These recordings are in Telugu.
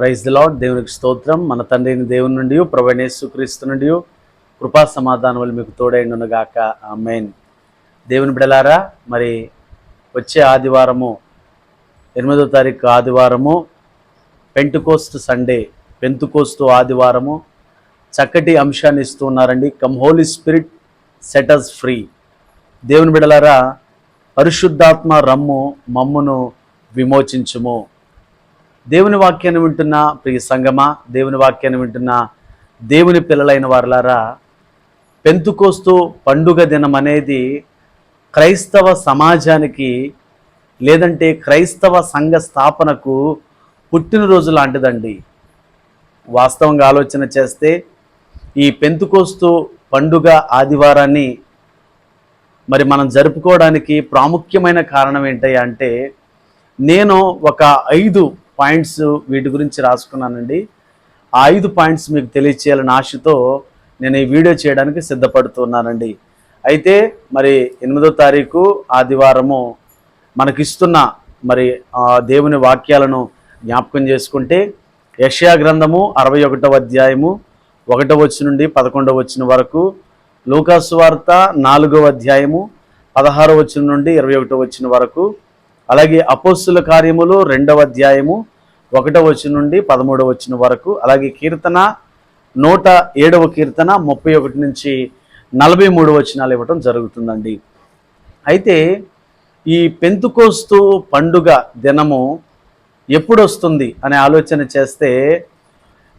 ప్రైజ్ ది లాడ్ దేవునికి స్తోత్రం. మన తండ్రిని దేవుని నుండి ప్రవణేశ్వక్రీస్తు నుండి కృపా సమాధానములు మీకు తోడైండునుగాక మెయిన్ దేవుని బిడలారా మరి వచ్చే ఆదివారము ఎనిమిదో తారీఖు ఆదివారము పెంటుకోస్తు సండే పెంతుకోస్తు ఆదివారము చక్కటి అంశాన్ని ఇస్తూ ఉన్నారండి. Come holy spirit sets us free. దేవుని బిడలారా పరిశుద్ధాత్మ రమ్ము మమ్మును విమోచించుము. దేవుని వాక్యాన్ని వింటున్న ప్రియ సంగమా దేవుని వాక్యాన్ని వింటున్న దేవుని పిల్లలైన వారులారా పెంతుకోస్తూ పండుగ దినం అనేది క్రైస్తవ సమాజానికి లేదంటే క్రైస్తవ సంఘ స్థాపనకు పుట్టినరోజు లాంటిదండి. వాస్తవంగా ఆలోచన చేస్తే ఈ పెంతుకోస్తు పండుగ ఆదివారాన్ని మరి మనం జరుపుకోవడానికి ప్రాముఖ్యమైన కారణం ఏంటయ్యా అంటే నేను ఒక ఐదు పాయింట్స్ వీటి గురించి రాసుకున్నానండి. ఆ ఐదు పాయింట్స్ మీకు తెలియచేయాలని ఆశతో నేను ఈ వీడియో చేయడానికి సిద్ధపడుతున్నానండి అయితే మరి ఎనిమిదో తారీఖు ఆదివారము మనకిస్తున్న మరి ఆ దేవుని వాక్యాలను జ్ఞాపకం చేసుకుంటే యష్యా గ్రంథము అరవై ఒకటవ అధ్యాయము ఒకటవ వచ్చి నుండి పదకొండవ వచ్చిన వరకు లూకాసు వార్త నాలుగవ అధ్యాయము పదహారవ వచ్చిన నుండి ఇరవై ఒకటో వచ్చిన వరకు అలాగే అపోస్తుల కార్యములు రెండవ అధ్యాయము ఒకటో వచ్చిన నుండి పదమూడవ వచ్చిన వరకు అలాగే కీర్తన నూట ఏడవ కీర్తన ముప్పై ఒకటి నుంచి నలభై మూడు వచనాలు ఇవ్వటం జరుగుతుందండి. అయితే ఈ పెంతుకోస్తు పండుగ దినము ఎప్పుడు వస్తుంది అనే ఆలోచన చేస్తే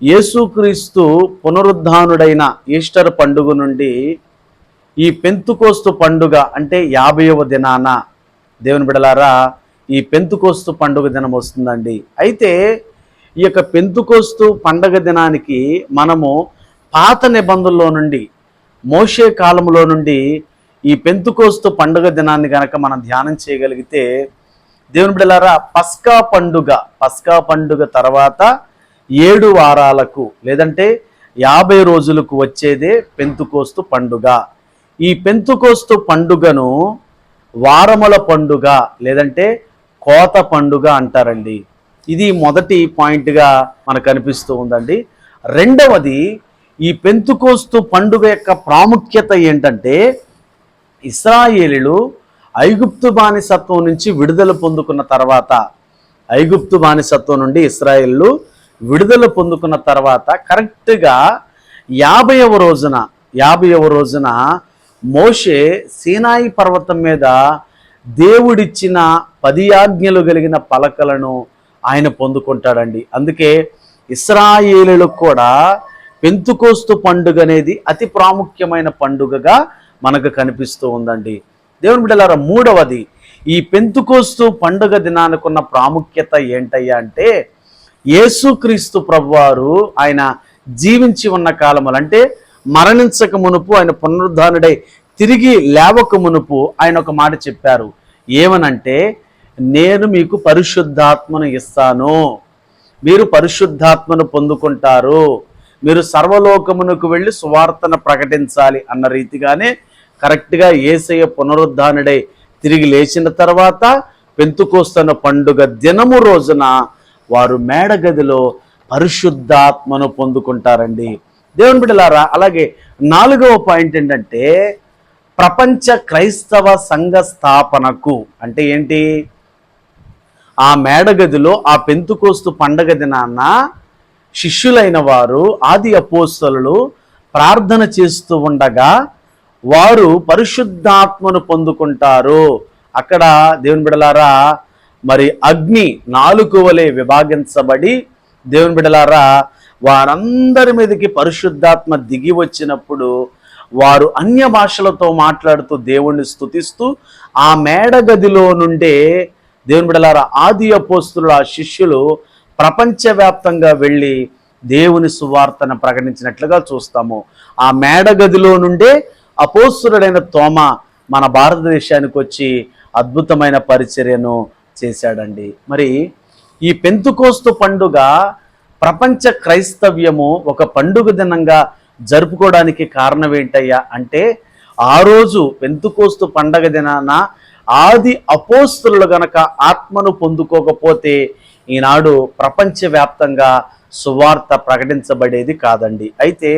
యేసుక్రీస్తు పునరుద్ధానుడైన ఈస్టర్ పండుగ నుండి ఈ పెంతుకోస్తు పండుగ అంటే యాభైవ దినాన దేవుని బిడలారా ఈ పెంతుకోస్తు పండుగ దినం వస్తుందండి. అయితే ఈ యొక్క పెంతుకోస్తు పండగ దినానికి మనము పాత నిబంధనలో నుండి మోషే కాలంలో నుండి ఈ పెంతుకోస్తు పండుగ దినాన్ని గనక మనం ధ్యానం చేయగలిగితే దేవుని బిడ్డలారా పస్కా పండుగ పస్కా పండుగ తర్వాత ఏడు వారాలకు లేదంటే యాభై రోజులకు వచ్చేదే పెంతుకోస్తు పండుగ. ఈ పెంతుకోస్తు పండుగను వారముల పండుగ లేదంటే కోత పండుగ అంటారండి. ఇది మొదటి పాయింట్గా మనకు కనిపిస్తూ ఉందండి. రెండవది ఈ పెంతుకోస్తు పండుగ యొక్క ప్రాముఖ్యత ఏంటంటే ఇస్రాయేలీలు ఐగుప్తు బానిసత్వం నుంచి విడుదల పొందుకున్న తర్వాత ఐగుప్తు బానిసత్వం నుండి ఇస్రాయేళ్ళు విడుదల పొందుకున్న తర్వాత కరెక్ట్గా యాభైవ రోజున యాభైవ రోజున మోషే సీనాయి పర్వతం మీద దేవుడిచ్చిన పది ఆజ్ఞలు కలిగిన పలకలను ఆయన పొందుకుంటాడండి. అందుకే ఇస్రాయేలులకు కూడా పెంతుకోస్తు పండుగ అనేది అతి ప్రాముఖ్యమైన పండుగగా మనకు కనిపిస్తూ ఉందండి. దేవుని బిడ్డలారా మూడవది ఈ పెంతుకోస్తు పండుగ దినానికున్న ప్రాముఖ్యత ఏంటయ్యా అంటే యేసుక్రీస్తు ప్రభువారు ఆయన జీవించి ఉన్న కాలములు. అంటే మరణించక మునుపు ఆయన పునరుద్ధానుడై తిరిగి లేవక మునుపు ఆయన ఒక మాట చెప్పారు. ఏమనంటే నేను మీకు పరిశుద్ధాత్మను ఇస్తాను. మీరు పరిశుద్ధాత్మను పొందుకుంటారు. మీరు సర్వలోకమునకు వెళ్ళి సువార్తను ప్రకటించాలి అన్న రీతిగానే కరెక్ట్గా ఏసయ్య పునరుద్ధానుడై తిరిగి లేచిన తర్వాత పెంతుకోస్తున్న పండుగ దినము రోజున వారు మేడగదిలో పరిశుద్ధాత్మను పొందుకుంటారండి. దేవుని బిడ్డలారా అలాగే నాలుగవ పాయింట్ ఏంటంటే ప్రపంచ క్రైస్తవ సంఘ స్థాపనకు అంటే ఏంటి? ఆ మేడగదిలో ఆ పెంతుకోస్తు పండగ దినాన్న శిష్యులైన వారు ఆది అపోస్తలు ప్రార్థన చేస్తూ ఉండగా వారు పరిశుద్ధాత్మను పొందుకుంటారు. అక్కడ దేవుని బిడలారా మరి అగ్ని నాలుగు వలె విభాగించబడి దేవుని బిడలారా వారందరి మీదకి పరిశుద్ధాత్మ దిగి వచ్చినప్పుడు వారు అన్య భాషలతో మాట్లాడుతూ దేవుణ్ణి స్తుతిస్తూ ఆ మేడగదిలో నుండే దేవుని బిడలారా ఆది అపోస్తులు ఆ శిష్యులు ప్రపంచవ్యాప్తంగా వెళ్ళి దేవుని సువార్తను ప్రకటించినట్లుగా చూస్తాము. ఆ మేడగదిలో నుండే అపోస్తుడైన తోమ మన భారతదేశానికి వచ్చి అద్భుతమైన పరిచర్యను చేశాడండి. మరి ఈ పెంతుకోస్తు పండుగ ప్రపంచ క్రైస్తవ్యము ఒక పండుగ దినంగా జరుపుకోవడానికి కారణం ఏంటయ్యా అంటే ఆ రోజు పెంతుకోస్తు పండగ దినాన ఆది అపోస్తులు గనక ఆత్మను పొందుకోకపోతే ఈనాడు ప్రపంచవ్యాప్తంగా సువార్త ప్రకటించబడేది కాదండి. అయితే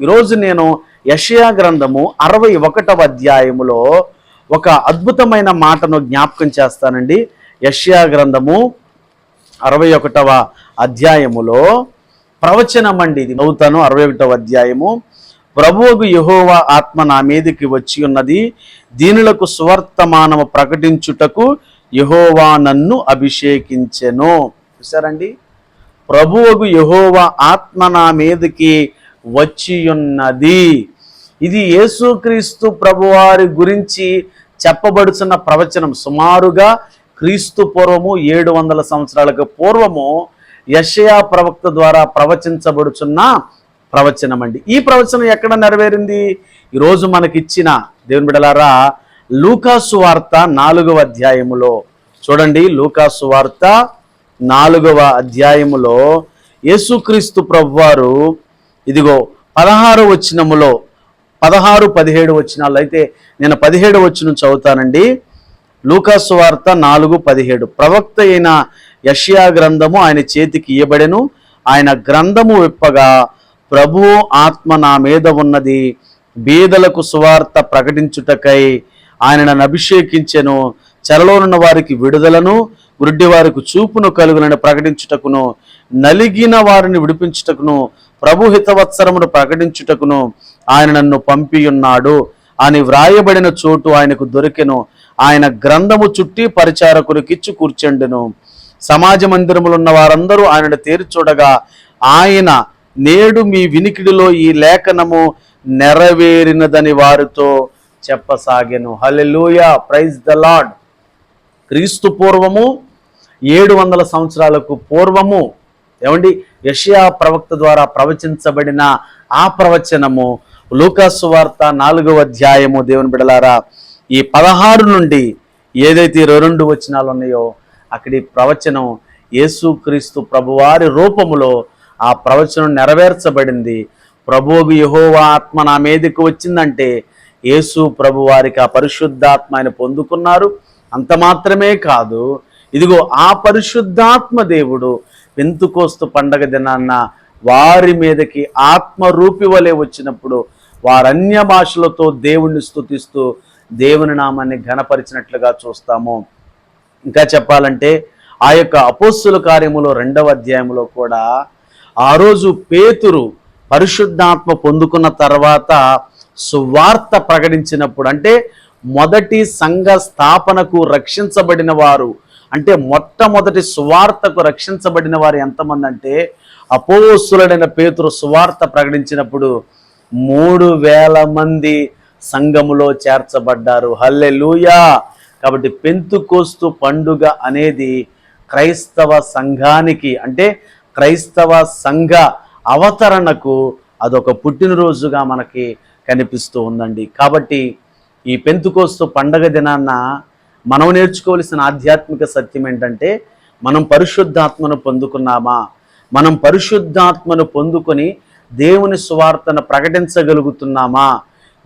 ఈరోజు నేను యషయా గ్రంథము అరవై ఒకటవ అధ్యాయములో ఒక అద్భుతమైన మాటను జ్ఞాపకం చేస్తానండి. యషయా గ్రంథము అరవై ఒకటవ అధ్యాయములో ప్రవచనం అండి ఇది. అవుతాను అరవై ఒకటవ అధ్యాయము. ప్రభువుకు యహోవా ఆత్మ నా మీదకి వచ్చి ఉన్నది. దీనులకు సువర్తమానము ప్రకటించుటకు యహోవా నన్ను అభిషేకించెను. చూసారండి ప్రభువుకు యహోవా ఆత్మ నా మీదకి వచ్చి ఉన్నది. ఇది యేసుక్రీస్తు ప్రభువారి గురించి చెప్పబడుచున్న ప్రవచనం. సుమారుగా క్రీస్తు పూర్వము ఏడు వందల సంవత్సరాలకు పూర్వము యషయా ప్రవక్త ద్వారా ప్రవచించబడుచున్న ప్రవచనం అండి ఈ ప్రవచనం ఎక్కడ నెరవేరింది? ఈరోజు మనకిచ్చిన దేవుని బిడలారా లూకాసు వార్త నాలుగవ అధ్యాయములో. చూడండి లూకాసు వార్త నాలుగవ అధ్యాయములో యేసుక్రీస్తు ప్రభువారు ఇదిగో పదహారు వచనములో పదహారు పదిహేడు వచనాలు అయితే నేను పదిహేడు వచనం చదువుతానండి. లూకాసు వార్త నాలుగు పదిహేడు. ప్రవక్త అయిన యషియా గ్రంథము ఆయన చేతికి ఇయ్యబడెను. ఆయన గ్రంథము విప్పగా ప్రభు ఆత్మ నా మీద ఉన్నది. బీదలకు సువార్త ప్రకటించుటకై ఆయన నన్ను అభిషేకించెను. చెరలోనున్న వారికి విడుదలను వృద్ధి వారికి చూపును కలుగునని ప్రకటించుటకును. నలిగిన వారిని విడిపించుటకును ప్రభు హితవత్సరమును ప్రకటించుటకును ఆయన నన్ను పంపియున్నాడు. అని వ్రాయబడిన చోటు ఆయనకు దొరికెను. ఆయన గ్రంథము చుట్టి పరిచారకులకిచ్చి కూర్చుండెను. సమాజ మందిరములు ఉన్న వారందరూ ఆయనను తేరి ఆయన నేడు మీ వినికిడిలో ఈ లేఖనము నెరవేరినదని వారితో చెప్పసాగాను. Hallelujah praise the lord. క్రీస్తు పూర్వము ఏడు వందల సంవత్సరాలకు పూర్వము ఏమండి? యషియా ప్రవక్త ద్వారా ప్రవచించబడిన ఆ ప్రవచనము లూకాసు వార్త నాలుగవ అధ్యాయము దేవుని బిడలారా ఈ పదహారు నుండి ఏదైతే ఇరవై రెండు వచనాలు ఉన్నాయో అక్కడి ప్రవచనం యేసుక్రీస్తు ప్రభువారి రూపములో ఆ ప్రవచనం నెరవేర్చబడింది. ప్రభువు యహోవా ఆత్మ నా మీదకు వచ్చిందంటే యేసు ప్రభు వారికి ఆ పరిశుద్ధాత్మ ఆయన పొందుకున్నారు. అంత మాత్రమే కాదు ఇదిగో ఆ పరిశుద్ధాత్మ దేవుడు పెంతుకోస్తు పండగ దినాన్న వారి మీదకి ఆత్మ రూపి వలె వచ్చినప్పుడు వారన్య భాషలతో దేవుణ్ణి స్తుతిస్తూ దేవుని నామాన్ని ఘనపరిచినట్లుగా చూస్తాము. ఇంకా చెప్పాలంటే ఆ యొక్క అపోస్సుల కార్యములో రెండవ అధ్యాయంలో కూడా ఆ రోజు పేతురు పరిశుద్ధాత్మ పొందుకున్న తర్వాత సువార్త ప్రకటించినప్పుడు అంటే మొదటి సంఘ స్థాపనకు రక్షించబడిన వారు అంటే మొట్టమొదటి సువార్తకు రక్షించబడిన వారు ఎంతమంది అంటే అపోస్తులుడైన పేతురు సువార్త ప్రకటించినప్పుడు మూడు వేల మంది సంఘములో చేర్చబడ్డారు. హల్లె కాబట్టి పెంతుకోస్తు పండుగ అనేది క్రైస్తవ సంఘానికి అంటే క్రైస్తవ సంఘ అవతరణకు అదొక పుట్టినరోజుగా మనకి కనిపిస్తూ ఉందండి. కాబట్టి ఈ పెంతుకోస్తు పండగ దినాన్న మనం నేర్చుకోవలసిన ఆధ్యాత్మిక సత్యం ఏంటంటే మనం పరిశుద్ధాత్మను పొందుకున్నామా? మనం పరిశుద్ధాత్మను పొందుకొని దేవుని సువార్తను ప్రకటించగలుగుతున్నామా?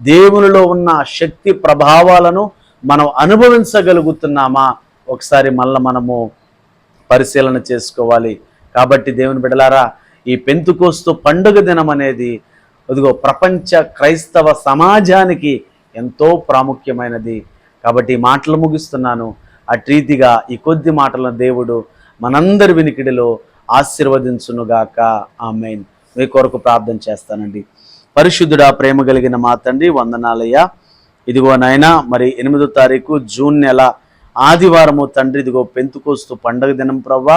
దేవునిలో ఉన్న శక్తి ప్రభావాలను మనం అనుభవించగలుగుతున్నామా? ఒకసారి మళ్ళీ మనము పరిశీలన చేసుకోవాలి. కాబట్టి దేవుని బిడలారా ఈ పెంతుకోస్తు పండుగ దినం అనేది అదిగో ప్రపంచ క్రైస్తవ సమాజానికి ఎంతో ప్రాముఖ్యమైనది. కాబట్టి ఈ మాటలు ముగిస్తున్నాను. అట్రీతిగా ఈ కొద్ది మాటలను దేవుడు మనందరి వినికిడిలో ఆశీర్వదించునుగాక. ఆమెన్. మీ కొరకు ప్రార్థన చేస్తానండి. పరిశుద్ధుడా ప్రేమ కలిగిన మా తండ్రి వందనాలయ్య. ఇదిగో నాయనా మరి ఎనిమిదో తారీఖు జూన్ నెల ఆదివారము తండ్రి ఇదిగో పెంతుకోస్తూ పండగ దినం ప్రవ్వా.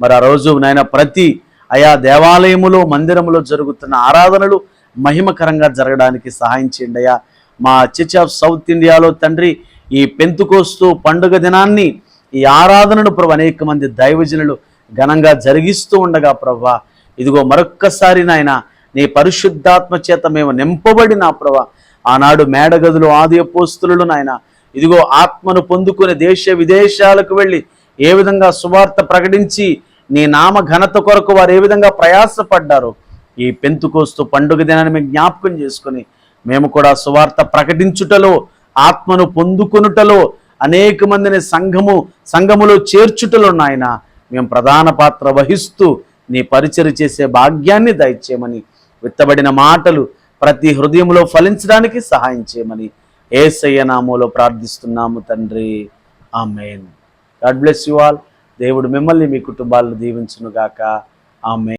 మరి ఆ రోజు నాయన ప్రతి ఆయా దేవాలయములో మందిరములో జరుగుతున్న ఆరాధనలు మహిమకరంగా జరగడానికి సహాయం చేయండి అయ్యా. మా చర్చ్ ఆఫ్ సౌత్ ఇండియాలో తండ్రి ఈ పెంతుకోస్తూ పండుగ దినాన్ని ఈ ఆరాధనను ప్రభు అనేక మంది దైవజనులు ఘనంగా జరిగిస్తూ ఉండగా ప్రభా ఇదిగో మరొక్కసారి నాయన నీ పరిశుద్ధాత్మ చేత మేము నింపబడిన ప్రభా ఆనాడు మేడగదులు ఆది అపోస్తులు నాయన. ఇదిగో ఆత్మను పొందుకునే దేశ విదేశాలకు వెళ్ళి ఏ విధంగా సువార్త ప్రకటించి నీ నామ ఘనత కొరకు వారు ఏ విధంగా ప్రయాసపడ్డారో ఈ పెంతుకోస్తు పండుగ దినాన్ని మేము జ్ఞాపకం చేసుకొని మేము కూడా సువార్త ప్రకటించుటలో ఆత్మను పొందుకొనుటలో అనేక మందిని సంఘము సంఘములో చేర్చుటలో నాయన మేము ప్రధాన పాత్ర వహిస్తూ నీ పరిచయం చేసే భాగ్యాన్ని దయచేయమని విత్తబడిన మాటలు ప్రతి హృదయంలో ఫలించడానికి సహాయం చేయమని ఏసయ్య నామంలో ప్రార్థిస్తున్నాము తండ్రి. Amen. God bless you all. దేవుడు మిమ్మల్ని మీ కుటుంబాలను దీవించునుగాక. ఆమె